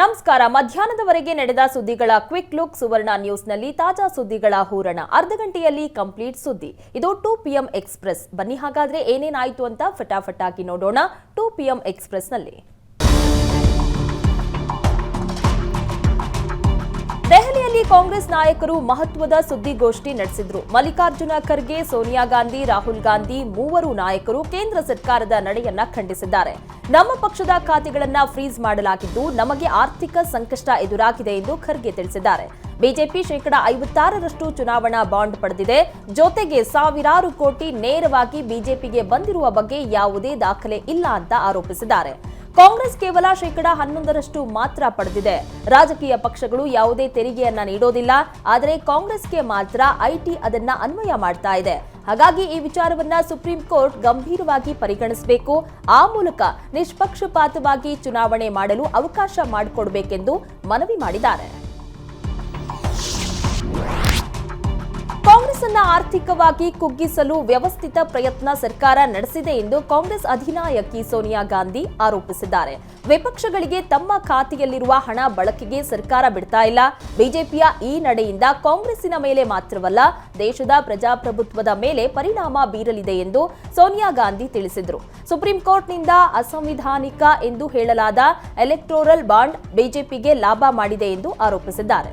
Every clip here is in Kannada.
ನಮಸ್ಕಾರ. ಮಧ್ಯಾಹ್ನದವರೆಗೆ ನಡೆದ ಸುದ್ದಿಗಳ ಕ್ವಿಕ್ ಲುಕ್ ಸುವರ್ಣ ನ್ಯೂಸ್ನಲ್ಲಿ ತಾಜಾ ಸುದ್ದಿಗಳ ಹೂರಣ. ಅರ್ಧ ಗಂಟೆಯಲ್ಲಿ ಕಂಪ್ಲೀಟ್ ಸುದ್ದಿ. ಇದು ಟೂ ಪಿಎಂ ಎಕ್ಸ್ಪ್ರೆಸ್. ಬನ್ನಿ ಹಾಗಾದ್ರೆ ಏನೇನಾಯಿತು ಅಂತ ಫಟಾಫಟಾಗಿ ನೋಡೋಣ. ಟೂ ಪಿಎಂ ಎಕ್ಸ್ಪ್ರೆಸ್ನಲ್ಲಿ. ದೆಹಲಿಯಲ್ಲಿ ಕಾಂಗ್ರೆಸ್ ನಾಯಕರು ಮಹತ್ವದ ಸುದ್ದಿಗೋಷ್ಠಿ ನಡೆಸಿದ್ರು. ಮಲ್ಲಿಕಾರ್ಜುನ ಖರ್ಗೆ, ಸೋನಿಯಾ ಗಾಂಧಿ, ರಾಹುಲ್ ಗಾಂಧಿ ಮೂವರು ನಾಯಕರು ಕೇಂದ್ರ ಸರ್ಕಾರದ ನಡೆಯನ್ನ ಖಂಡಿಸಿದ್ದಾರೆ. ನಮ್ಮ ಪಕ್ಷದ ಖಾತೆಗಳನ್ನ ಫ್ರೀಸ್ ಮಾಡಲಾಗಿದ್ದು ನಮಗೆ ಆರ್ಥಿಕ ಸಂಕಷ್ಟ ಎದುರಾಗಿದೆ ಎಂದು ಖರ್ಗೆ ತಿಳಿಸಿದ್ದಾರೆ. ಬಿಜೆಪಿ ಶೇಕಡಾ ಐವತ್ತಾರರಷ್ಟು ಚುನಾವಣಾ ಬಾಂಡ್ ಪಡೆದಿದೆ. ಜೊತೆಗೆ ಸಾವಿರಾರು ಕೋಟಿ ನೇರವಾಗಿ ಬಿಜೆಪಿಗೆ ಬಂದಿರುವ ಬಗ್ಗೆ ಯಾವುದೇ ದಾಖಲೆ ಇಲ್ಲ ಅಂತ ಆರೋಪಿಸಿದ್ದಾರೆ. ಕಾಂಗ್ರೆಸ್ ಕೇವಲ ಶೇಕಡಾ ಹನ್ನೊಂದರಷ್ಟು ಮಾತ್ರ ಪಡೆದಿದೆ. ರಾಜಕೀಯ ಪಕ್ಷಗಳು ಯಾವುದೇ ತೆರಿಗೆಯನ್ನ ನೀಡೋದಿಲ್ಲ. ಆದರೆ ಕಾಂಗ್ರೆಸ್ಗೆ ಮಾತ್ರ ಐಟಿ ಅದನ್ನ ಅನ್ವಯ ಮಾಡ್ತಾ ಇದೆ. ಹಾಗಾಗಿ ಈ ವಿಚಾರವನ್ನ ಸುಪ್ರೀಂ ಕೋರ್ಟ್ ಗಂಭೀರವಾಗಿ ಪರಿಗಣಿಸಬೇಕು. ಆ ಮೂಲಕ ನಿಷ್ಪಕ್ಷಪಾತವಾಗಿ ಚುನಾವಣೆ ಮಾಡಲು ಅವಕಾಶ ಮಾಡಿಕೊಡಬೇಕೆಂದು ಮನವಿ ಮಾಡಿದ್ದಾರೆ. ಕಾಂಗ್ರೆಸ್ ಅನ್ನ ಆರ್ಥಿಕವಾಗಿ ಕುಗ್ಗಿಸಲು ವ್ಯವಸ್ಥಿತ ಪ್ರಯತ್ನ ಸರ್ಕಾರ ನಡೆಸಿದೆ ಎಂದು ಕಾಂಗ್ರೆಸ್ ಅಧಿನಾಯಕಿ ಸೋನಿಯಾ ಗಾಂಧಿ ಆರೋಪಿಸಿದ್ದಾರೆ. ವಿಪಕ್ಷಗಳಿಗೆ ತಮ್ಮ ಖಾತೆಯಲ್ಲಿರುವ ಹಣ ಬಳಕೆಗೆ ಸರ್ಕಾರ ಬಿಡ್ತಾ ಇಲ್ಲ. ಬಿಜೆಪಿಯ ಈ ನಡೆಯಿಂದ ಕಾಂಗ್ರೆಸ್ಸಿನ ಮೇಲೆ ಮಾತ್ರವಲ್ಲ, ದೇಶದ ಪ್ರಜಾಪ್ರಭುತ್ವದ ಮೇಲೆ ಪರಿಣಾಮ ಬೀರಲಿದೆ ಎಂದು ಸೋನಿಯಾ ಗಾಂಧಿ ತಿಳಿಸಿದರು. ಸುಪ್ರೀಂ ಕೋರ್ಟ್ನಿಂದ ಅಸಂವಿಧಾನಿಕ ಎಂದು ಹೇಳಲಾದ ಎಲೆಕ್ಟೋರಲ್ ಬಾಂಡ್ ಬಿಜೆಪಿಗೆ ಲಾಭ ಮಾಡಿದೆ ಎಂದು ಆರೋಪಿಸಿದ್ದಾರೆ.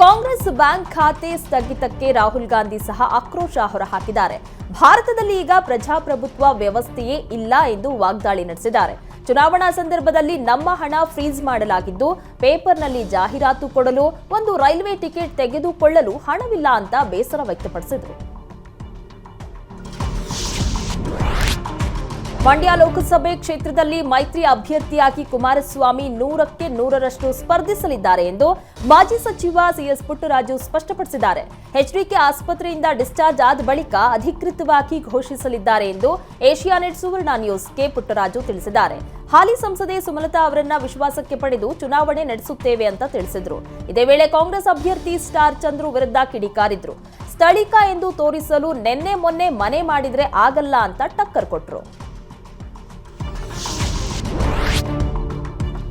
ಕಾಂಗ್ರೆಸ್ ಬ್ಯಾಂಕ್ ಖಾತೆ ಸ್ಥಗಿತಕ್ಕೆ ರಾಹುಲ್ ಗಾಂಧಿ ಸಹ ಆಕ್ರೋಶ ಹೊರಹಾಕಿದ್ದಾರೆ. ಭಾರತದಲ್ಲಿ ಈಗ ಪ್ರಜಾಪ್ರಭುತ್ವ ವ್ಯವಸ್ಥೆಯೇ ಇಲ್ಲ ಎಂದು ವಾಗ್ದಾಳಿ ನಡೆಸಿದ್ದಾರೆ. ಚುನಾವಣಾ ಸಂದರ್ಭದಲ್ಲಿ ನಮ್ಮ ಹಣ ಫ್ರೀಜ್ ಮಾಡಲಾಗಿದ್ದು, ಪೇಪರ್ನಲ್ಲಿ ಜಾಹೀರಾತು ಕೊಡಲು, ಒಂದು ರೈಲ್ವೆ ಟಿಕೆಟ್ ತೆಗೆದುಕೊಳ್ಳಲು ಹಣವಿಲ್ಲ ಅಂತ ಬೇಸರ ವ್ಯಕ್ತಪಡಿಸಿದರು. ಮಂಡ್ಯ ಲೋಕಸಭೆ ಕ್ಷೇತ್ರದಲ್ಲಿ ಮೈತ್ರಿ ಅಭ್ಯರ್ಥಿಯಾಗಿ ಕುಮಾರಸ್ವಾಮಿ ನೂರಕ್ಕೆ ನೂರರಷ್ಟು ಸ್ಪರ್ಧಿಸಲಿದ್ದಾರೆ ಎಂದು ಮಾಜಿ ಸಚಿವ ಸಿಎಸ್ ಪುಟ್ಟರಾಜು ಸ್ಪಷ್ಟಪಡಿಸಿದ್ದಾರೆ. ಎಚ್ಡಿಕೆ ಆಸ್ಪತ್ರೆಯಿಂದ ಡಿಸ್ಚಾರ್ಜ್ ಆದ ಬಳಿಕ ಅಧಿಕೃತವಾಗಿ ಘೋಷಿಸಲಿದ್ದಾರೆ ಎಂದು ಏಷ್ಯಾನೆಟ್ ಸುವರ್ಣ ನ್ಯೂಸ್ ಕೆ ಪುಟ್ಟರಾಜು ತಿಳಿಸಿದ್ದಾರೆ. ಹಾಲಿ ಸಂಸದೆ ಸುಮಲತಾ ಅವರನ್ನ ವಿಶ್ವಾಸಕ್ಕೆ ಪಡೆದು ಚುನಾವಣೆ ನಡೆಸುತ್ತೇವೆ ಅಂತ ತಿಳಿಸಿದ್ರು. ಇದೇ ವೇಳೆ ಕಾಂಗ್ರೆಸ್ ಅಭ್ಯರ್ಥಿ ಸ್ಟಾರ್ ಚಂದ್ರು ವಿರುದ್ಧ ಕಿಡಿಕಾರಿದ್ರು. ಸ್ಥಳೀಕ ಎಂದು ತೋರಿಸಲು ನಿನ್ನೆ ಮೊನ್ನೆ ಮನೆ ಮಾಡಿದ್ರೆ ಆಗಲ್ಲ ಅಂತ ಟಕ್ಕರ್ ಕೊಟ್ರು.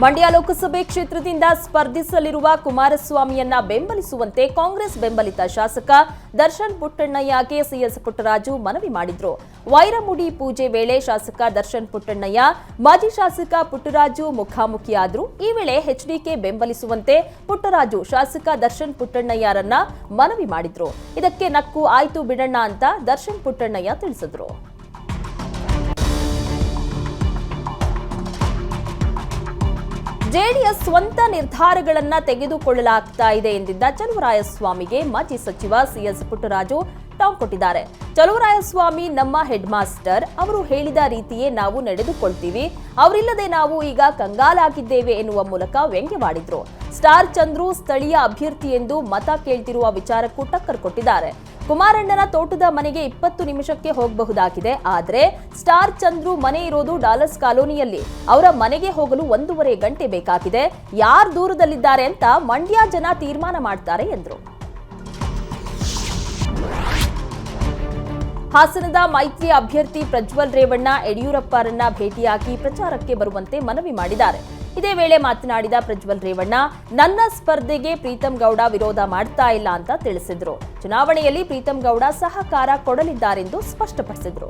ಮಂಡ್ಯ ಲೋಕಸಭೆ ಕ್ಷೇತ್ರದಿಂದ ಸ್ಪರ್ಧಿಸಲಿರುವ ಕುಮಾರಸ್ವಾಮಿಯನ್ನ ಬೆಂಬಲಿಸುವಂತೆ ಕಾಂಗ್ರೆಸ್ ಬೆಂಬಲಿತ ಶಾಸಕ ದರ್ಶನ್ ಪುಟ್ಟಣ್ಣಯ್ಯಗೆ ಸಿಎಸ್ ಪುಟ್ಟರಾಜು ಮನವಿ ಮಾಡಿದ್ರು. ವೈರಮುಡಿ ಪೂಜೆ ವೇಳೆ ಶಾಸಕ ದರ್ಶನ್ ಪುಟ್ಟಣ್ಣಯ್ಯ, ಮಾಜಿ ಶಾಸಕ ಪುಟ್ಟರಾಜು ಮುಖಾಮುಖಿಯಾದ್ರು. ಈ ವೇಳೆ ಎಚ್ಡಿಕೆ ಬೆಂಬಲಿಸುವಂತೆ ಪುಟ್ಟರಾಜು ಶಾಸಕ ದರ್ಶನ್ ಪುಟ್ಟಣ್ಣಯ್ಯರನ್ನ ಮನವಿ ಮಾಡಿದ್ರು. ಇದಕ್ಕೆ ನಕ್ಕು ಆಯ್ತು ಬಿಡಣ್ಣ ಅಂತ ದರ್ಶನ್ ಪುಟ್ಟಣ್ಣಯ್ಯ ತಿಳಿಸಿದ್ರು. ಜೆಡಿಎಸ್ ಸ್ವಂತ ನಿರ್ಧಾರಗಳನ್ನ ತೆಗೆದುಕೊಳ್ಳಲಾಗ್ತಾ ಇದೆ ಎಂದಿದ್ದ ಚಲುವರಾಯಸ್ವಾಮಿಗೆ ಮಾಜಿ ಸಚಿವ ಸಿಎಸ್ ಪುಟ್ಟರಾಜು ಟಾಂಗ್ ಕೊಟ್ಟಿದ್ದಾರೆ. ಚಲುವರಾಯಸ್ವಾಮಿ ನಮ್ಮ ಹೆಡ್ ಮಾಸ್ಟರ್ ಅವರು ಹೇಳಿದ ರೀತಿಯೇ ನಾವು ನಡೆದುಕೊಳ್ತೀವಿ. ಅವರಿಲ್ಲದೆ ನಾವು ಈಗ ಕಂಗಾಲಾಗಿದ್ದೇವೆ ಎನ್ನುವ ಮೂಲಕ ವ್ಯಂಗ್ಯವಾಡಿದ್ರು. ಸ್ಟಾರ್ ಚಂದ್ರು ಸ್ಥಳೀಯ ಅಭ್ಯರ್ಥಿ ಎಂದು ಮತ ಕೇಳ್ತಿರುವ ವಿಚಾರಕ್ಕೂ ಟಕ್ಕರ್ ಕೊಟ್ಟಿದ್ದಾರೆ. ಕುಮಾರಣ್ಣನ ತೋಟದ ಮನೆಗೆ ಇಪ್ಪತ್ತು ನಿಮಿಷಕ್ಕೆ ಹೋಗಬಹುದಾಗಿದೆ. ಆದರೆ ಸ್ಟಾರ್ ಚಂದ್ರು ಮನೆ ಇರೋದು ಡಾಲರ್ಸ್ ಕಾಲೋನಿಯಲ್ಲಿ. ಅವರ ಮನೆಗೆ ಹೋಗಲು ಒಂದೂವರೆ ಗಂಟೆ ಬೇಕಾಗಿದೆ. ಯಾರು ದೂರದಲ್ಲಿದ್ದಾರೆ ಅಂತ ಮಂಡ್ಯ ಜನ ತೀರ್ಮಾನ ಮಾಡ್ತಾರೆ ಎಂದರು. ಹಾಸನದ ಮೈತ್ರಿ ಅಭ್ಯರ್ಥಿ ಪ್ರಜ್ವಲ್ ರೇವಣ್ಣ ಯಡಿಯೂರಪ್ಪರನ್ನ ಭೇಟಿಯಾಗಿ ಪ್ರಚಾರಕ್ಕೆ ಬರುವಂತೆ ಮನವಿ ಮಾಡಿದ್ದಾರೆ. ಇದೇ ವೇಳೆ ಮಾತನಾಡಿದ ಪ್ರಜ್ವಲ್ ರೇವಣ್ಣ, ನನ್ನ ಸ್ಪರ್ಧೆಗೆ ಪ್ರೀತಂ ಗೌಡ ವಿರೋಧ ಮಾಡ್ತಾ ಇಲ್ಲ ಅಂತ ತಿಳಿಸಿದ್ರು. ಚುನಾವಣೆಯಲ್ಲಿ ಪ್ರೀತಂ ಗೌಡ ಸಹಕಾರ ಕೊಡಲಿದ್ದಾರೆಂದು ಸ್ಪಷ್ಟಪಡಿಸಿದ್ರು.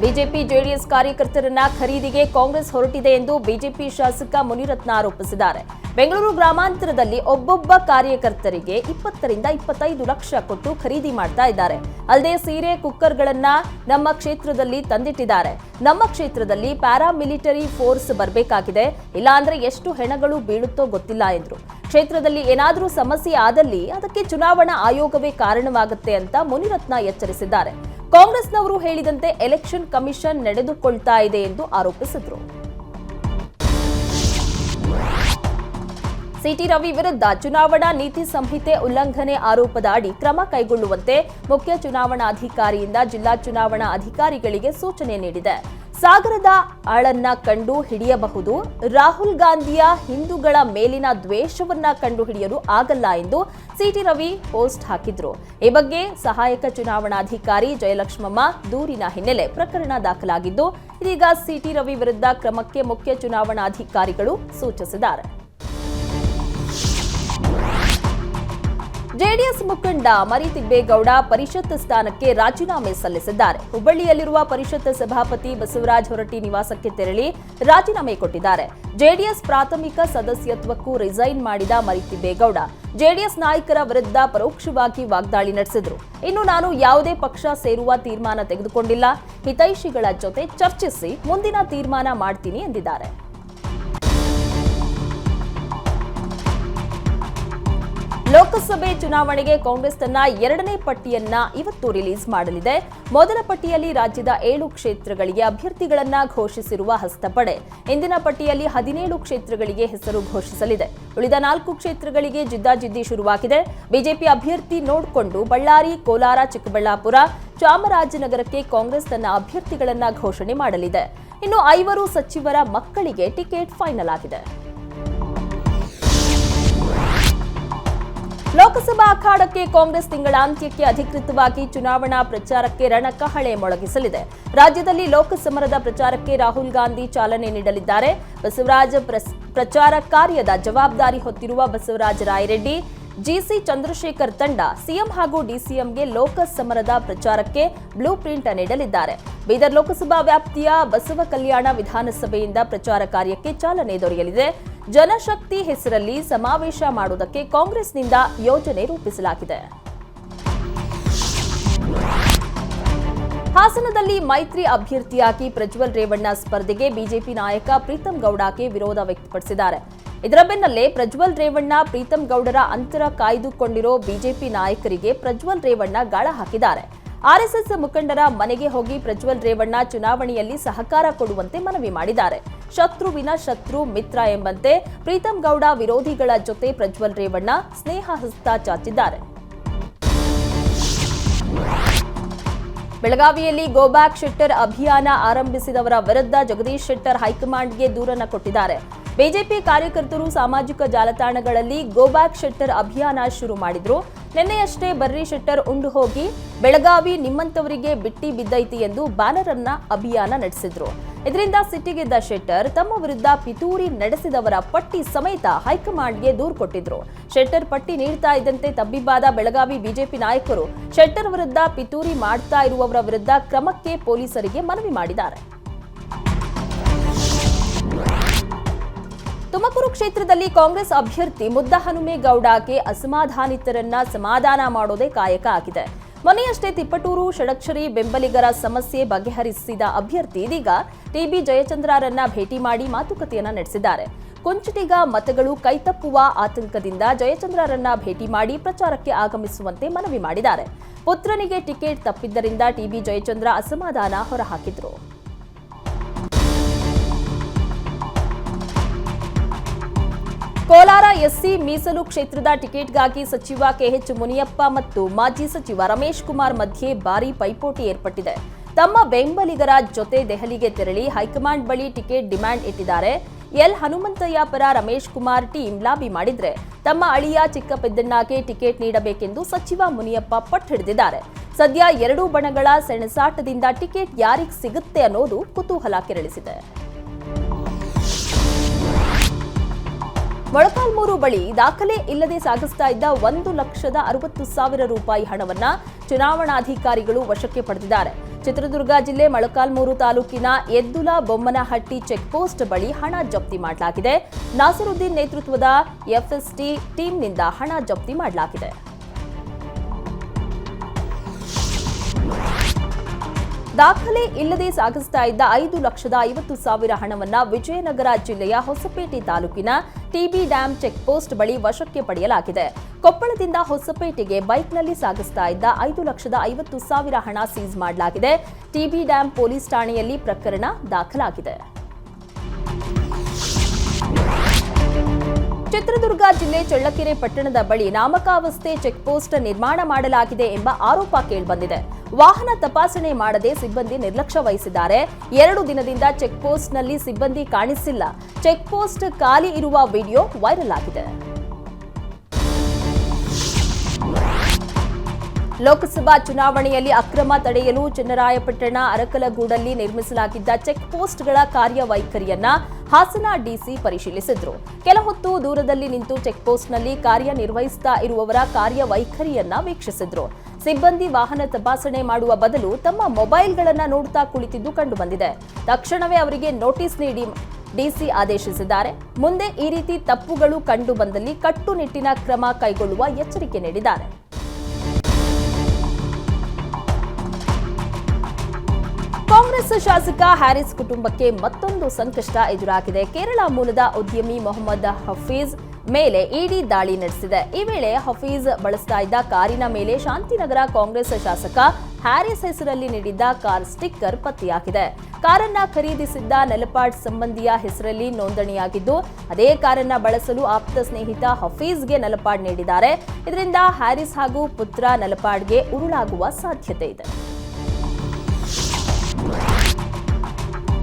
ಬಿಜೆಪಿ ಜೆಡಿಎಸ್ ಕಾರ್ಯಕರ್ತರನ್ನ ಖರೀದಿಗೆ ಕಾಂಗ್ರೆಸ್ ಹೊರಟಿದೆ ಎಂದು ಬಿಜೆಪಿ ಶಾಸಕ ಮುನಿರತ್ನ ಆರೋಪಿಸಿದ್ದಾರೆ. ಬೆಂಗಳೂರು ಗ್ರಾಮಾಂತರದಲ್ಲಿ ಒಬ್ಬೊಬ್ಬ ಕಾರ್ಯಕರ್ತರಿಗೆ ಇಪ್ಪತ್ತರಿಂದ ಇಪ್ಪತ್ತೈದು ಲಕ್ಷ ಕೊಟ್ಟು ಖರೀದಿ ಮಾಡ್ತಾ ಇದ್ದಾರೆ. ಅಲ್ಲದೆ ಸೀರೆ, ಕುಕ್ಕರ್ಗಳನ್ನ ನಮ್ಮ ಕ್ಷೇತ್ರದಲ್ಲಿ ತಂದಿಟ್ಟಿದ್ದಾರೆ. ನಮ್ಮ ಕ್ಷೇತ್ರದಲ್ಲಿ ಪ್ಯಾರಾಮಿಲಿಟರಿ ಫೋರ್ಸ್ ಬರಬೇಕಾಗಿದೆ. ಇಲ್ಲಾಂದ್ರೆ ಎಷ್ಟು ಹೆಣಗಳು ಬೀಳುತ್ತೋ ಗೊತ್ತಿಲ್ಲ ಎಂದರು. ಕ್ಷೇತ್ರದಲ್ಲಿ ಏನಾದರೂ ಸಮಸ್ಯೆ ಆದಲ್ಲಿ ಅದಕ್ಕೆ ಚುನಾವಣಾ ಆಯೋಗವೇ ಕಾರಣವಾಗುತ್ತೆ ಅಂತ ಮುನಿರತ್ನ ಎಚ್ಚರಿಸಿದ್ದಾರೆ. ಕಾಂಗ್ರೆಸ್ನವರು ಹೇಳಿದಂತೆ ಎಲೆಕ್ಷನ್ ಕಮಿಷನ್ ನಡೆದುಕೊಳ್ತಾ ಇದೆ ಎಂದು ಆರೋಪಿಸಿದರು. ಸಿಟಿ ರವಿ ವಿರುದ್ಧ ಚುನಾವಣಾ ನೀತಿ ಸಂಹಿತೆ ಉಲ್ಲಂಘನೆ ಆರೋಪದ ಅಡಿ ಕ್ರಮ ಕೈಗೊಳ್ಳುವಂತೆ ಮುಖ್ಯ ಚುನಾವಣಾಧಿಕಾರಿಯಿಂದ ಜಿಲ್ಲಾ ಚುನಾವಣಾ ಅಧಿಕಾರಿಗಳಿಗೆ ಸೂಚನೆ ನೀಡಿದೆ. ಸಾಗರದ ಅಳನ್ನ ಕಂಡು ಹಿಡಿಯಬಹುದು. ರಾಹುಲ್ ಗಾಂಧಿಯ ಹಿಂದೂಗಳ ಮೇಲಿನ ದ್ವೇಷವನ್ನ ಕಂಡು ಹಿಡಿಯಲು ಆಗಲ್ಲ ಎಂದು ಸಿಟಿ ರವಿ ಪೋಸ್ಟ್ ಹಾಕಿದ್ರು. ಈ ಬಗ್ಗೆ ಸಹಾಯಕ ಚುನಾವಣಾಧಿಕಾರಿ ಜಯಲಕ್ಷ್ಮಮ್ಮ ದೂರಿನ ಹಿನ್ನೆಲೆ ಪ್ರಕರಣ ದಾಖಲಾಗಿದ್ದು, ಇದೀಗ ಸಿಟಿ ರವಿ ವಿರುದ್ಧ ಕ್ರಮಕ್ಕೆ ಮುಖ್ಯ ಚುನಾವಣಾಧಿಕಾರಿಗಳು ಸೂಚಿಸಿದ್ದಾರೆ. ಜೆಡಿಎಸ್ ಮುಖಂಡ ಮರಿತಿಬ್ಬೇಗೌಡ ಪರಿಷತ್ ಸ್ಥಾನಕ್ಕೆ ರಾಜೀನಾಮೆ ಸಲ್ಲಿಸಿದ್ದಾರೆ. ಹುಬ್ಬಳ್ಳಿಯಲ್ಲಿರುವ ಪರಿಷತ್ ಸಭಾಪತಿ ಬಸವರಾಜ ಹೊರಟ್ಟಿ ನಿವಾಸಕ್ಕೆ ತೆರಳಿ ರಾಜೀನಾಮೆ ಕೊಟ್ಟಿದ್ದಾರೆ. ಜೆಡಿಎಸ್ ಪ್ರಾಥಮಿಕ ಸದಸ್ಯತ್ವಕ್ಕೂ ರಿಸೈನ್ ಮಾಡಿದ ಮರಿತಿಬ್ಬೇಗೌಡ ಜೆಡಿಎಸ್ ನಾಯಕರ ವಿರುದ್ಧ ಪರೋಕ್ಷವಾಗಿ ವಾಗ್ದಾಳಿ ನಡೆಸಿದ್ರು. ಇನ್ನು ನಾನು ಯಾವುದೇ ಪಕ್ಷ ಸೇರುವ ತೀರ್ಮಾನ ತೆಗೆದುಕೊಂಡಿಲ್ಲ. ಹಿತೈಷಿಗಳ ಜೊತೆ ಚರ್ಚಿಸಿ ಮುಂದಿನ ತೀರ್ಮಾನ ಮಾಡ್ತೀನಿ ಎಂದಿದ್ದಾರೆ. ಲೋಕಸಭೆ ಚುನಾವಣೆಗೆ ಕಾಂಗ್ರೆಸ್ ತನ್ನ ಎರಡನೇ ಪಟ್ಟಿಯನ್ನ ಇವತ್ತು ರಿಲೀಸ್ ಮಾಡಲಿದೆ. ಮೊದಲ ಪಟ್ಟಿಯಲ್ಲಿ ರಾಜ್ಯದ ಏಳು ಕ್ಷೇತ್ರಗಳಿಗೆ ಅಭ್ಯರ್ಥಿಗಳನ್ನ ಘೋಷಿಸಿರುವ ಹಸ್ತಪಡೆ. ಇಂದಿನ ಪಟ್ಟಿಯಲ್ಲಿ ಹದಿನೇಳು ಕ್ಷೇತ್ರಗಳಿಗೆ ಹೆಸರು ಘೋಷಿಸಲಿದೆ. ಉಳಿದ ನಾಲ್ಕು ಕ್ಷೇತ್ರಗಳಿಗೆ ಜಿದ್ದಾಜಿದ್ದಿ ಶುರುವಾಗಿದೆ. ಬಿಜೆಪಿ ಅಭ್ಯರ್ಥಿ ನೋಡಿಕೊಂಡು ಬಳ್ಳಾರಿ, ಕೋಲಾರ, ಚಿಕ್ಕಬಳ್ಳಾಪುರ, ಚಾಮರಾಜನಗರಕ್ಕೆ ಕಾಂಗ್ರೆಸ್ ತನ್ನ ಅಭ್ಯರ್ಥಿಗಳನ್ನ ಘೋಷಣೆ ಮಾಡಲಿದೆ. ಇನ್ನು ಐವರು ಸಚಿವರ ಮಕ್ಕಳಿಗೆ ಟಿಕೆಟ್ ಫೈನಲ್ ಆಗಿದೆ. ಲೋಕಸಭಾ ಅಖಾಡಕ್ಕೆ ಕಾಂಗ್ರೆಸ್ ತಿಂಗಳಾಂತ್ಯಕ್ಕೆ ಅಧಿಕೃತವಾಗಿ ಚುನಾವಣಾ ಪ್ರಚಾರಕ್ಕೆ ರಣಕಹಳೆ ಮೊಳಗಿಸಲಿದೆ. ರಾಜ್ಯದಲ್ಲಿ ಲೋಕಸಮರದ ಪ್ರಚಾರಕ್ಕೆ ರಾಹುಲ್ ಗಾಂಧಿ ಚಾಲನೆ ನೀಡಲಿದ್ದಾರೆ. ಬಸವರಾಜ ಪ್ರಚಾರ ಕಾರ್ಯದ ಜವಾಬ್ದಾರಿ ಹೊತ್ತಿರುವ ಬಸವರಾಜ ರಾಯರೆಡ್ಡಿ ಜಿಸಿ ಚಂದ್ರಶೇಖರ್ ತಂಡ ಸಿಎಂ ಹಾಗೂ ಡಿಸಿಎಂಗೆ ಲೋಕಸಮರದ ಪ್ರಚಾರಕ್ಕೆ ಬ್ಲೂ ಪ್ರಿಂಟ್ ನೀಡಲಿದ್ದಾರೆ. ಬೀದರ್ ಲೋಕಸಭಾ ವ್ಯಾಪ್ತಿಯ ಬಸವ ಕಲ್ಯಾಣ ವಿಧಾನಸಭೆಯಿಂದ ಪ್ರಚಾರ ಕಾರ್ಯಕ್ಕೆ ಚಾಲನೆ ದೊರೆಯಲಿದೆ. ಜನಶಕ್ತಿ ಹೆಸರಲ್ಲಿ ಸಮಾವೇಶ ಮಾಡುವುದಕ್ಕೆ ಕಾಂಗ್ರೆಸ್ನಿಂದ ಯೋಜನೆ ರೂಪಿಸಲಾಗಿದೆ. ಹಾಸನದಲ್ಲಿ ಮೈತ್ರಿ ಅಭ್ಯರ್ಥಿಯಾಗಿ ಪ್ರಜ್ವಲ್ ರೇವಣ್ಣ ಸ್ಪರ್ಧೆಗೆ ಬಿಜೆಪಿ ನಾಯಕ ಪ್ರೀತಂ ಗೌಡಕ್ಕೆ ವಿರೋಧ ವ್ಯಕ್ತಪಡಿಸಿದ್ದಾರೆ. ಇದರ ಬೆನ್ನಲ್ಲೇ ಪ್ರಜ್ವಲ್ ರೇವಣ್ಣ, ಪ್ರೀತಂ ಗೌಡರ ಅಂತರ ಕಾಯ್ದುಕೊಂಡಿರೋ ಬಿಜೆಪಿ ನಾಯಕರಿಗೆ ಪ್ರಜ್ವಲ್ ರೇವಣ್ಣ ಗಾಳ ಹಾಕಿದ್ದಾರೆ. ಆರ್ಎಸ್ಎಸ್ ಮುಖಂಡರ ಮನೆಗೆ ಹೋಗಿ ಪ್ರಜ್ವಲ್ ರೇವಣ್ಣ ಚುನಾವಣೆಯಲ್ಲಿ ಸಹಕಾರ ಕೊಡುವಂತೆ ಮನವಿ ಮಾಡಿದ್ದಾರೆ. ಶತ್ರುವಿನ ಶತ್ರು, ಮಿತ್ರ ಎಂಬಂತೆ ಪ್ರೀತಂ ಗೌಡ ವಿರೋಧಿಗಳ ಜೊತೆ ಪ್ರಜ್ವಲ್ ರೇವಣ್ಣ ಸ್ನೇಹ ಹಸ್ತ ಚಾಚಿದ್ದಾರೆ. ಬೆಳಗಾವಿಯಲ್ಲಿ ಗೋಬ್ಯಾಕ್ ಶೆಟ್ಟರ್ ಅಭಿಯಾನ ಆರಂಭಿಸಿದವರ ವಿರುದ್ಧ ಜಗದೀಶ್ ಶೆಟ್ಟರ್ ಹೈಕಮಾಂಡ್ಗೆ ದೂರನ್ನು ಕೊಟ್ಟಿದ್ದಾರೆ. ಬಿಜೆಪಿ ಕಾರ್ಯಕರ್ತರು ಸಾಮಾಜಿಕ ಜಾಲತಾಣಗಳಲ್ಲಿ ಗೋಬ್ಯಾಕ್ ಶೆಟ್ಟರ್ ಅಭಿಯಾನ ಶುರು ಮಾಡಿದ್ರು. ನಿನ್ನೆಯಷ್ಟೇ ಬರ್ರಿ ಶೆಟ್ಟರ್ ಉಂಡು ಹೋಗಿ, ಬೆಳಗಾವಿ ನಿಮ್ಮಂತವರಿಗೆ ಬಿಟ್ಟಿ ಬಿದ್ದೈತಿ ಎಂದು ಬ್ಯಾನರ್ ಅನ್ನ ಅಭಿಯಾನ ನಡೆಸಿದ್ರು. ಇದರಿಂದ ಸಿಟ್ಟಿಗೆದ್ದ ಶೆಟ್ಟರ್ ತಮ್ಮ ವಿರುದ್ಧ ಪಿತೂರಿ ನಡೆಸಿದವರ ಪಟ್ಟಿ ಸಮೇತ ಹೈಕಮಾಂಡ್ಗೆ ದೂರು ಕೊಟ್ಟಿದ್ರು. ಶೆಟ್ಟರ್ ಪಟ್ಟಿ ನೀಡ್ತಾ ಇದ್ದಂತೆ ತಬ್ಬಿಬ್ಬಾದ ಬೆಳಗಾವಿ ಬಿಜೆಪಿ ನಾಯಕರು ಶೆಟ್ಟರ್ ವಿರುದ್ಧ ಪಿತೂರಿ ಮಾಡ್ತಾ ಇರುವವರ ವಿರುದ್ಧ ಕ್ರಮಕ್ಕೆ ಪೊಲೀಸರಿಗೆ ಮನವಿ ಮಾಡಿದ್ದಾರೆ. ತುಮಕೂರು ಕ್ಷೇತ್ರದಲ್ಲಿ ಕಾಂಗ್ರೆಸ್ ಅಭ್ಯರ್ಥಿ ಮುದ್ದಹನುಮೇಗೌಡಗೆ ಅಸಮಾಧಾನಿತರನ್ನ ಸಮಾಧಾನ ಮಾಡೋದೇ ಕಾಯಕ ಆಗಿದೆ. ಮೊನ್ನೆಯಷ್ಟೇ ತಿಪ್ಪಟೂರು, ಷಡಕ್ಷರಿ, ಬೆಂಬಲಿಗರ ಸಮಸ್ಯೆ ಬಗೆಹರಿಸಿದ ಅಭ್ಯರ್ಥಿ ಇದೀಗ ಟಿಬಿ ಜಯಚಂದ್ರರನ್ನ ಭೇಟಿ ಮಾಡಿ ಮಾತುಕತೆಯನ್ನ ನಡೆಸಿದ್ದಾರೆ. ಕೊಂಚಟಿಗ ಮತಗಳು ಕೈತಪ್ಪುವ ಆತಂಕದಿಂದ ಜಯಚಂದ್ರರನ್ನ ಭೇಟಿ ಮಾಡಿ ಪ್ರಚಾರಕ್ಕೆ ಆಗಮಿಸುವಂತೆ ಮನವಿ ಮಾಡಿದ್ದಾರೆ. ಪುತ್ರನಿಗೆ ಟಿಕೆಟ್ ತಪ್ಪಿದ್ದರಿಂದ ಟಿಬಿ ಜಯಚಂದ್ರ ಅಸಮಾಧಾನ ಹೊರಹಾಕಿದ್ರು. ಕೋಲಾರ ಎಸ್ಸಿ ಮೀಸಲು ಕ್ಷೇತ್ರದ ಟಿಕೆಟ್ಗಾಗಿ ಸಚಿವ ಕೆಎಚ್ ಮುನಿಯಪ್ಪ ಮತ್ತು ಮಾಜಿ ಸಚಿವ ರಮೇಶ್ ಕುಮಾರ್ ಮಧ್ಯೆ ಭಾರೀ ಪೈಪೋಟಿ ಏರ್ಪಟ್ಟಿದೆ. ತಮ್ಮ ಬೆಂಬಲಿಗರ ಜೊತೆ ದೆಹಲಿಗೆ ತೆರಳಿ ಹೈಕಮಾಂಡ್ ಬಳಿ ಟಿಕೆಟ್ ಡಿಮ್ಯಾಂಡ್ ಇಟ್ಟಿದ್ದಾರೆ. ಎಲ್ ಹನುಮಂತಯ್ಯ ಪರ ರಮೇಶ್ ಕುಮಾರ್ ಟೀಮ್ ಲಾಬಿ ಮಾಡಿದ್ರೆ ತಮ್ಮ ಅಳಿಯ ಚಿಕ್ಕಪೆದ್ದಣ್ಣಗೆ ಟಿಕೆಟ್ ನೀಡಬೇಕೆಂದು ಸಚಿವ ಮುನಿಯಪ್ಪ ಪಟ್ಟು ಹಿಡಿದಿದ್ದಾರೆ. ಸದ್ಯ ಎರಡೂ ಬಣಗಳ ಸೆಣಸಾಟದಿಂದ ಟಿಕೆಟ್ ಯಾರಿಗೆ ಸಿಗುತ್ತೆ ಅನ್ನೋದು ಕುತೂಹಲ ಕೆರಳಿಸಿದೆ. ಮೊಳಕಾಲ್ಮೂರು ಬಳಿ ದಾಖಲೆ ಇಲ್ಲದೆ ಸಾಗಿಸ್ತಾ ಇದ್ದ ಒಂದು ಲಕ್ಷದ ಅರವತ್ತು ಸಾವಿರ ರೂಪಾಯಿ ಹಣವನ್ನ ಚುನಾವಣಾಧಿಕಾರಿಗಳು ವಶಕ್ಕೆ ಪಡೆದಿದ್ದಾರೆ. ಚಿತ್ರದುರ್ಗ ಜಿಲ್ಲೆ ಮೊಳಕಾಲ್ಮೂರು ತಾಲೂಕಿನ ಎದ್ದುಲ ಬೊಮ್ಮನಹಟ್ಟಿ ಚೆಕ್ಪೋಸ್ಟ್ ಬಳಿ ಹಣ ಜಪ್ತಿ ಮಾಡಲಾಗಿದೆ. ನಾಸಿರುದ್ದೀನ್ ನೇತೃತ್ವದ ಎಫ್ಎಸ್ಟಿ ಟೀಮ್ನಿಂದ ಹಣ ಜಪ್ತಿ ಮಾಡಲಾಗಿದೆ. ದಾಖಲೆ ಇಲ್ಲದೆ ಸಾಗಿಸ್ತಾ ಇದ್ದ ಐದು ಲಕ್ಷದ ಐವತ್ತು ಸಾವಿರ ಹಣವನ್ನು ವಿಜಯನಗರ ಜಿಲ್ಲೆಯ ಹೊಸಪೇಟೆ ತಾಲೂಕಿನ ಟಿಬಿ ಡ್ಯಾಂ ಚೆಕ್ಪೋಸ್ಟ್ ಬಳಿ ವಶಕ್ಕೆ ಪಡೆಯಲಾಗಿದೆ. ಕೊಪ್ಪಳದಿಂದ ಹೊಸಪೇಟೆಗೆ ಬೈಕ್ನಲ್ಲಿ ಸಾಗಿಸ್ತಾ ಇದ್ದ ಐದು ಲಕ್ಷದ ಐವತ್ತು ಸಾವಿರ ಹಣ ಸೀಸ್ ಮಾಡಲಾಗಿದೆ. ಟಿಬಿ ಡ್ಯಾಂ ಪೊಲೀಸ್ ಠಾಣೆಯಲ್ಲಿ ಪ್ರಕರಣ ದಾಖಲಾಗಿದೆ. ಚಿತ್ರದುರ್ಗ ಜಿಲ್ಲೆ ಚಳ್ಳಕೆರೆ ಪಟ್ಟಣದ ಬಳಿ ನಾಮಕಾವಸ್ಥೆ ಚೆಕ್ಪೋಸ್ಟ್ ನಿರ್ಮಾಣ ಮಾಡಲಾಗಿದೆ ಎಂಬ ಆರೋಪ ಕೇಳಿಬಂದಿದೆ. ವಾಹನ ತಪಾಸಣೆ ಮಾಡದೆ ಸಿಬ್ಬಂದಿ ನಿರ್ಲಕ್ಷ್ಯ ವಹಿಸಿದ್ದಾರೆ. ಎರಡು ದಿನದಿಂದ ಚೆಕ್ಪೋಸ್ಟ್ನಲ್ಲಿ ಸಿಬ್ಬಂದಿ ಕಾಣಿಸಿಲ್ಲ. ಚೆಕ್ಪೋಸ್ಟ್ ಖಾಲಿ ಇರುವ ವಿಡಿಯೋ ವೈರಲ್ ಆಗಿದೆ. ಲೋಕಸಭಾ ಚುನಾವಣೆಯಲ್ಲಿ ಅಕ್ರಮ ತಡೆಯಲು ಚನ್ನರಾಯಪಟ್ಟಣ ಅರಕಲಗೂಡಲ್ಲಿ ನಿರ್ಮಿಸಲಾಗಿದ್ದ ಚೆಕ್ ಪೋಸ್ಟ್ಗಳ ಕಾರ್ಯವೈಖರಿಯನ್ನ ಹಾಸನ ಡಿಸಿ ಪರಿಶೀಲಿಸಿದ್ರು. ಕೆಲ ಹೊತ್ತು ದೂರದಲ್ಲಿ ನಿಂತು ಚೆಕ್ ಪೋಸ್ಟ್ನಲ್ಲಿ ಕಾರ್ಯನಿರ್ವಹಿಸ್ತಾ ಇರುವವರ ಕಾರ್ಯವೈಖರಿಯನ್ನ ವೀಕ್ಷಿಸಿದ್ರು. ಸಿಬ್ಬಂದಿ ವಾಹನ ತಪಾಸಣೆ ಮಾಡುವ ಬದಲು ತಮ್ಮ ಮೊಬೈಲ್ಗಳನ್ನ ನೋಡ್ತಾ ಕುಳಿತಿದ್ದು ಕಂಡುಬಂದಿದೆ. ತಕ್ಷಣವೇ ಅವರಿಗೆ ನೋಟಿಸ್ ನೀಡಿ ಡಿಸಿ ಆದೇಶಿಸಿದ್ದಾರೆ. ಮುಂದೆ ಈ ರೀತಿ ತಪ್ಪುಗಳು ಕಂಡು ಬಂದಲ್ಲಿ ಕಟ್ಟುನಿಟ್ಟಿನ ಕ್ರಮ ಕೈಗೊಳ್ಳುವ ಎಚ್ಚರಿಕೆ ನೀಡಿದ್ದಾರೆ. ಕಾಂಗ್ರೆಸ್ ಶಾಸಕ ಹ್ಯಾರಿಸ್ ಕುಟುಂಬಕ್ಕೆ ಮತ್ತೊಂದು ಸಂಕಷ್ಟ ಎದುರಾಗಿದೆ. ಕೇರಳ ಮೂಲದ ಉದ್ಯಮಿ ಮೊಹಮ್ಮದ್ ಹಫೀಜ್ ಮೇಲೆ ಇಡಿ ದಾಳಿ ನಡೆಸಿದೆ. ಈ ವೇಳೆ ಹಫೀಜ್ ಬಳಸ್ತಾ ಇದ್ದ ಕಾರಿನ ಮೇಲೆ ಶಾಂತಿನಗರ ಕಾಂಗ್ರೆಸ್ ಶಾಸಕ ಹ್ಯಾರಿಸ್ ಹೆಸರಲ್ಲಿ ನೀಡಿದ್ದ ಕಾರ್ ಸ್ಟಿಕ್ಕರ್ ಪತ್ತೆಯಾಗಿದೆ. ಕಾರನ್ನ ಖರೀದಿಸಿದ್ದ ನೆಲಪಾಡ್ ಸಂಬಂಧಿಯ ಹೆಸರಲ್ಲಿ ನೋಂದಣಿಯಾಗಿದ್ದು, ಅದೇ ಕಾರನ್ನ ಬಳಸಲು ಆಪ್ತ ಸ್ನೇಹಿತ ಹಫೀಜ್ಗೆ ನೆಲಪಾಡ್ ನೀಡಿದ್ದಾರೆ. ಇದರಿಂದ ಹ್ಯಾರಿಸ್ ಹಾಗೂ ಪುತ್ರ ನೆಲಪಾಡ್ಗೆ ಉರುಳಾಗುವ ಸಾಧ್ಯತೆ ಇದೆ.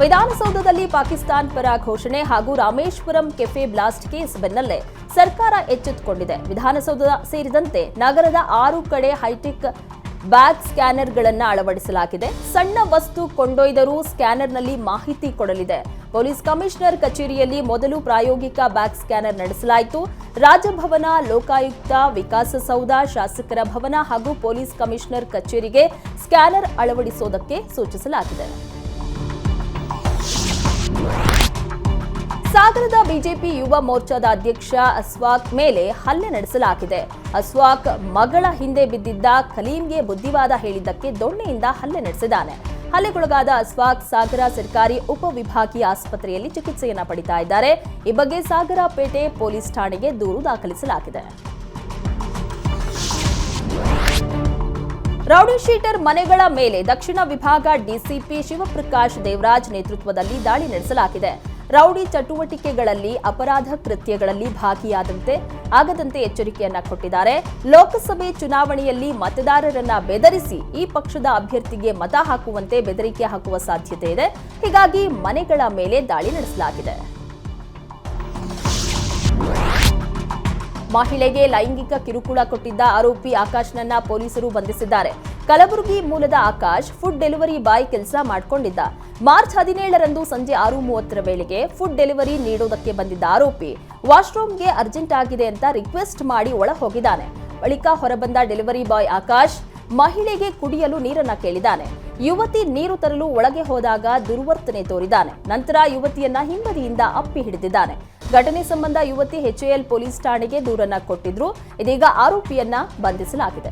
ವಿಧಾನಸೌಧದಲ್ಲಿ ಪಾಕಿಸ್ತಾನ್ ಪರ ಘೋಷಣೆ ಹಾಗೂ ರಾಮೇಶ್ವರಂ ಕೆಫೆ ಬ್ಲಾಸ್ಟ್ ಕೇಸ್ ಬೆನ್ನಲ್ಲೇ ಸರ್ಕಾರ ಎಚ್ಚೆತ್ತುಕೊಂಡಿದೆ. ವಿಧಾನಸೌಧ ಸೇರಿದಂತೆ ನಗರದ ಆರು ಕಡೆ ಹೈಟೆಕ್ ಬ್ಯಾಗ್ ಸ್ಕ್ಯಾನರ್ಗಳನ್ನು ಅಳವಡಿಸಲಾಗಿದೆ. ಸಣ್ಣ ವಸ್ತು ಕೊಂಡೊಯ್ದರೂ ಸ್ಕ್ಯಾನರ್ನಲ್ಲಿ ಮಾಹಿತಿ ಕೊಡಲಿದೆ. ಪೊಲೀಸ್ ಕಮಿಷನರ್ ಕಚೇರಿಯಲ್ಲಿ ಮೊದಲು ಪ್ರಾಯೋಗಿಕ ಬ್ಯಾಗ್ ಸ್ಕ್ಯಾನರ್ ನಡೆಸಲಾಯಿತು. ರಾಜಭವನ ಲೋಕಾಯುಕ್ತ ವಿಕಾಸಸೌಧ ಶಾಸಕರ ಭವನ ಹಾಗೂ ಪೊಲೀಸ್ ಕಮಿಷನರ್ ಕಚೇರಿಗೆ ಸ್ಕ್ಯಾನರ್ ಅಳವಡಿಸುವುದಕ್ಕೆ ಸೂಚಿಸಲಾಗಿದೆ. ಸಾಗರದ ಬಿಜೆಪಿ ಯುವ ಮೋರ್ಚಾದ ಅಧ್ಯಕ್ಷ ಅಸ್ವಾಕ್ ಮೇಲೆ ಹಲ್ಲೆ ನಡೆಸಲಾಗಿದೆ. ಅಸ್ವಾಕ್ ಮಗಳ ಹಿಂದೆ ಬಿದ್ದಿದ್ದ ಕಲೀಂಗೆ ಬುದ್ಧಿವಾದ ಹೇಳಿದ್ದಕ್ಕೆ ದೊಣ್ಣೆಯಿಂದ ಹಲ್ಲೆ ನಡೆಸಿದ್ದಾನೆ. ಹಲ್ಲೆಗೊಳಗಾದ ಅಸ್ವಾಕ್ ಸಾಗರ ಸರ್ಕಾರಿ ಉಪವಿಭಾಗೀಯ ಆಸ್ಪತ್ರೆಯಲ್ಲಿ ಚಿಕಿತ್ಸೆಯನ್ನ ಪಡಿತಾ ಇದ್ದಾರೆ. ಈ ಬಗ್ಗೆ ಸಾಗರಪೇಟೆ ಪೊಲೀಸ್ ಠಾಣೆಗೆ ದೂರು ದಾಖಲಿಸಲಾಗಿದೆ. ರೌಡಿ ಶೀಟರ್ ಮನೆಗಳ ಮೇಲೆ ದಕ್ಷಿಣ ವಿಭಾಗ ಡಿಸಿಪಿ ಶಿವಪ್ರಕಾಶ್ ದೇವರಾಜ್ ನೇತೃತ್ವದಲ್ಲಿ ದಾಳಿ ನಡೆಸಲಾಗಿದೆ. ರೌಡಿ ಚಟುವಟಿಕೆಗಳಲ್ಲಿ ಅಪರಾಧ ಕೃತ್ಯಗಳಲ್ಲಿ ಭಾಗಿಯಾದಂತೆ ಆಗದಂತೆ ಎಚ್ಚರಿಕೆಯನ್ನ ಕೊಟ್ಟಿದ್ದಾರೆ. ಲೋಕಸಭೆ ಚುನಾವಣೆಯಲ್ಲಿ ಮತದಾರರನ್ನ ಬೆದರಿಸಿ ಈ ಪಕ್ಷದ ಅಭ್ಯರ್ಥಿಗೆ ಮತ ಹಾಕುವಂತೆ ಬೆದರಿಕೆ ಹಾಕುವ ಸಾಧ್ಯತೆ ಇದೆ. ಹೀಗಾಗಿ ಮನೆಗಳ ಮೇಲೆ ದಾಳಿ ನಡೆಸಲಾಗಿದೆ. ಮಹಿಳೆಗೆ ಲೈಂಗಿಕ ಕಿರುಕುಳ ಕೊಟ್ಟಿದ್ದ ಆರೋಪಿ ಆಕಾಶ್ನನ್ನ ಪೊಲೀಸರು ಬಂಧಿಸಿದ್ದಾರೆ. ಕಲಬುರಗಿ ಮೂಲದ ಆಕಾಶ್ ಫುಡ್ ಡೆಲಿವರಿ ಬಾಯ್ ಕೆಲಸ ಮಾಡಿಕೊಂಡಿದ್ದ. ಮಾರ್ಚ್ ಹದಿನೇಳರಂದು ಸಂಜೆ ಆರು ಮೂವತ್ತರ ವೇಳೆಗೆ ಫುಡ್ ಡೆಲಿವರಿ ನೀಡೋದಕ್ಕೆ ಬಂದಿದ್ದ ಆರೋಪಿ, ವಾಶ್ರೂಮ್ಗೆ ಅರ್ಜೆಂಟ್ ಆಗಿದೆ ಅಂತ ರಿಕ್ವೆಸ್ಟ್ ಮಾಡಿ ಒಳ ಹೋಗಿದ್ದಾನೆ ಬಳಿಕ ಹೊರಬಂದ ಡೆಲಿವರಿ ಬಾಯ್ ಆಕಾಶ್, ಮಹಿಳೆಗೆ ಕುಡಿಯಲು ನೀರನ್ನ ಕೇಳಿದ್ದಾನೆ. ಯುವತಿ ನೀರು ತರಲು ಒಳಗೆ ಹೋದಾಗ ದುರ್ವರ್ತನೆ ತೋರಿದ್ದಾನೆ. ನಂತರ ಯುವತಿಯನ್ನ ಹಿಂಬದಿಯಿಂದ ಅಪ್ಪಿ ಹಿಡಿದಿದ್ದಾನೆ. ಘಟನೆ ಸಂಬಂಧ ಯುವತಿ ಎಚ್ಎಎಲ್ ಪೊಲೀಸ್ ಠಾಣೆಗೆ ದೂರನ್ನ ಕೊಟ್ಟಿದ್ರು. ಇದೀಗ ಆರೋಪಿಯನ್ನ ಬಂಧಿಸಲಾಗಿದೆ.